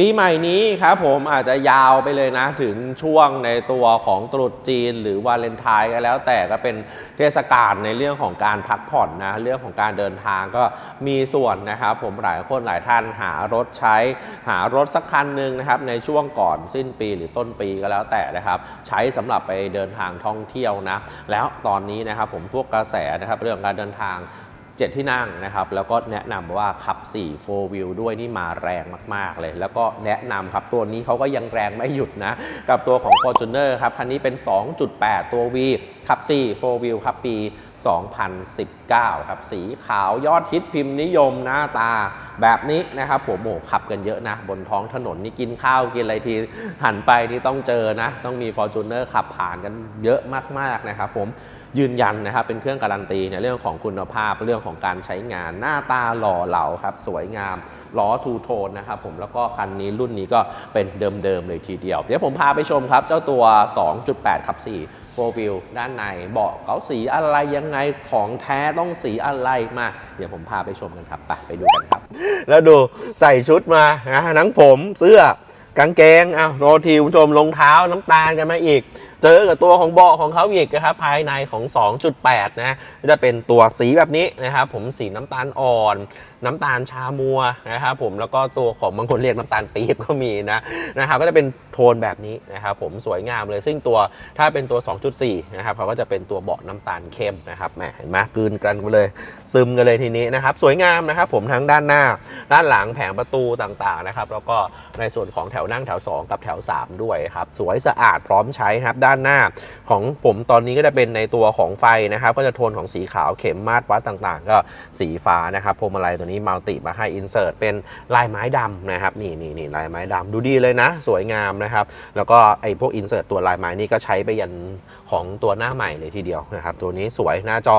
ปีใหม่นี้ครับผมอาจจะยาวไปเลยนะ ถึงช่วงในตัวของตรุษจีน หรือวาเลนไทน์ก็แล้วแต่ก็เป็นเทศกาลในเรื่องของการพักผ่อนนะเรื่องของการเดินทางก็มีส่วนนะครับ ผมหลายคนหลายท่านหารถใช้ หารถสักคันหนึ่งนะครับในช่วงก่อนสิ้นปีหรือต้นปีก็แล้วแต่นะครับ ใช้สำหรับไปเดินทางท่องเที่ยวนะแล้วตอนนี้นะครับผมพวกกระแสนะครับเรื่องการเดินทาง 7 ที่นั่งนะครับ แล้วก็แนะนำว่าขับ 4 4 wheel ด้วยนี่มาแรงมาก ๆ เลย แล้วก็แนะนำครับตัวนี้เขาก็ยังแรงไม่หยุดนะ กับตัวของ Fortuner ครับ คันนี้เป็น 2.8 ตัว V ขับ 4 4 wheel ครับปี 2019 ครับ สีขาวยอดฮิตพิมพ์นิยมหน้าตาแบบนี้นะครับผมโอ้โหขับกันเยอะนะ บนท้องถนนนี่กินข้าวกินอะไรทีหันไปนี่ต้องเจอนะ ต้องมี Fortuner ขับผ่านกันเยอะมาก ๆ นะครับผม ยืนยันนะครับเป็นเครื่องการันตีในเรื่องของคุณภาพเรื่องของการใช้งานหน้าตาหล่อเหลาครับสวยงามล้อทูโทนนะครับผมแล้วก็คันนี้รุ่นนี้ก็เป็นเดิมๆเลยทีเดียว เดี๋ยวผมพาไปชมครับ เจ้าตัว 2.8ขับ4 4 wheel ด้านในเบาะเขาสีอะไรยังไงของแท้ต้องสีอะไรมา เดี๋ยวผมพาไปชมกันครับไปไปดูกันครับ แล้วดูใส่ชุดมานะทั้งผมเสื้อกางเกงอ้าวโรทีคุณผู้ชมรองเท้าน้ำตาลกันมาอีก เจอกับตัวของเบาะของเขาอีกนะครับภายในของ 2.8 นะจะเป็นตัวสีแบบนี้นะครับผมสีน้ำตาลอ่อน น้ำตาลชามัวนะครับผมแล้วก็ตัวของบางคนเรียกน้ำตาลปี๊บก็มีนะนะครับก็จะเป็นโทนแบบนี้นะครับผมสวยงามเลยซึ่งตัวถ้าเป็นตัว 2.4 นะครับเขาก็จะเป็นตัวเบาะน้ำตาลเข้มนะครับแหมเห็นไหมกืนกันไปเลยซึมกันเลยทีนี้นะครับสวยงามนะครับผมทั้งด้านหน้า ด้านหลังแผงประตูต่างๆนะครับแล้วก็ในส่วนของแถวนั่งแถว 2 กับแถว 3 ด้วยครับสวยสะอาดพร้อมใช้ครับด้านหน้า ของผมตอนนี้ก็จะเป็นในตัวของไฟนะครับ ก็จะโทนของสีขาวเข็มมาตรวัดต่างๆ ก็สีฟ้านะครับพวงมาลัยตัวนี้มัลติมาให้อินเสิร์ตเป็นลายไม้ดำนะครับนี่นี่นี่ลายไม้ดำดูดีเลยนะ สวยงามนะครับ แล้วก็ไอ้พวกอินเสิร์ตตัวลายไม้นี่ก็ใช้ไปยันของตัวหน้าใหม่เลยทีเดียวนะครับ ตัวนี้สวยหน้าจอ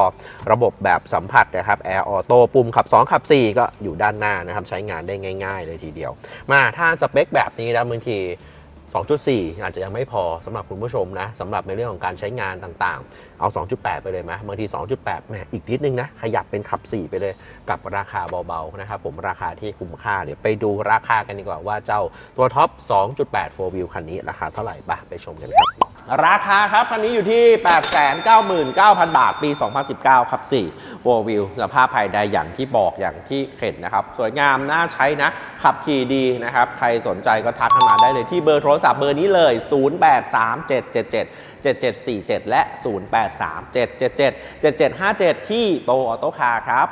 ระบบแบบสัมผัสนะครับแอร์ออโต้ปุ่มขับ 2 ขับ 4 ก็อยู่ด้านหน้านะครับ ใช้งานได้ง่าย ๆ เลยทีเดียว มาถ้าสเปคแบบนี้นะบางที 2.4 อาจจะยังไม่พอสำหรับคุณผู้ชมนะสำหรับในเรื่องของการใช้งานต่างๆ เอา 2.8 ไปเลยไหมบางที 2.8แหมอีกนิดนึงนะ ขยับเป็นขับ 4 ไปเลยกับราคาเบาๆนะครับผมราคาที่คุ้มค่าเดี๋ยวไปดูราคากันดีกว่าว่าเจ้าตัวท็อป 2.8 4 wheel คันนี้ราคาเท่าไหร่ปะไปชมกันครับ ราคาครับคันนี้อยู่ที่ 899,000 บาท ปี 2019 ครับ4 4 wheel สภาพภายในอย่างที่บอกอย่างที่เห็นนะครับ สวยงาม น่าใช้นะ ขับขี่ดีนะครับ ใครสนใจก็ทักเข้ามาได้เลยที่เบอร์โทรศัพท์เบอร์นี้เลย 083777 7747 และ 083777 7757 ที่โตออโต้คาร์ครับ